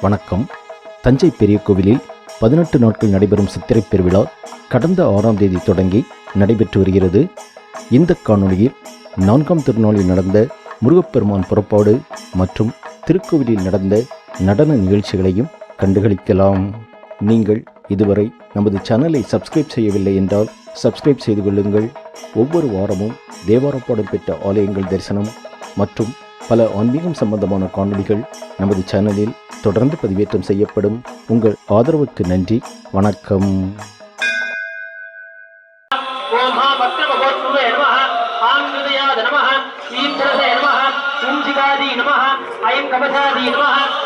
வணக்கம். தஞ்சை பெரிய கோவிலில் பதினெட்டு நாட்கள் நடைபெறும் சித்திரைப் பெருவிழா கடந்த ஆறாம் தேதி தொடங்கி நடைபெற்று வருகிறது. இந்த காணொளியில் நான்காம் திருநாளில் நடந்த முருகப்பெருமான் புறப்பாடு மற்றும் திருக்கோவிலில் நடந்த நடன நிகழ்ச்சிகளையும் கண்டுகளிக்கலாம். நீங்கள் இதுவரை நமது சேனலை சப்ஸ்கிரைப் செய்யவில்லை என்றால் சப்ஸ்கிரைப் செய்து கொள்ளுங்கள். ஒவ்வொரு வாரமும் தேவாரப்பாடல் பெற்ற ஆலயங்கள் தரிசனம் மற்றும் பல ஆன்மீகம் சம்பந்தமான காணொளிகள் நமது சேனலில் தொடர்ந்து பதிவேற்றம் செய்யப்படும். உங்கள் ஆதரவுக்கு நன்றி. வணக்கம். நம ஹா கபசாதி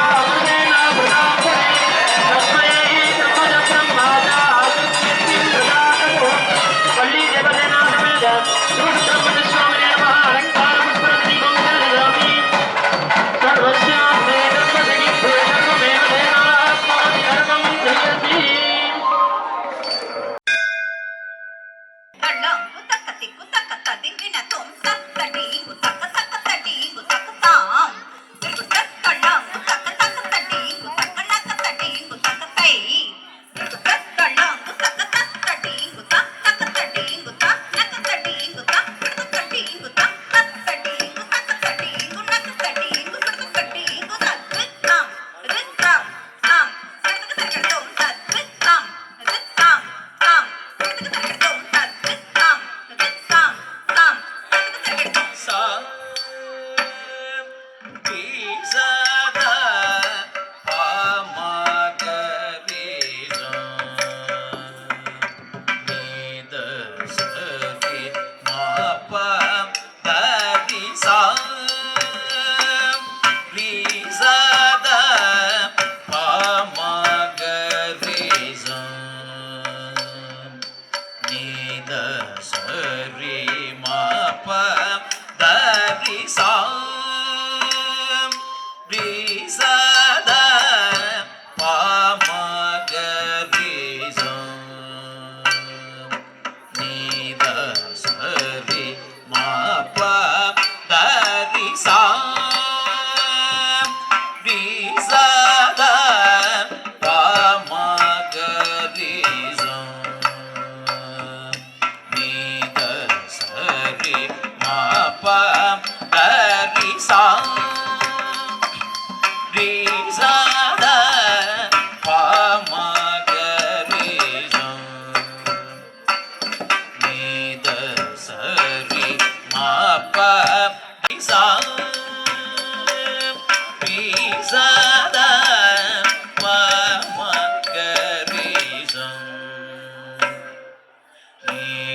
lang, utak katik, utak katading ginatom,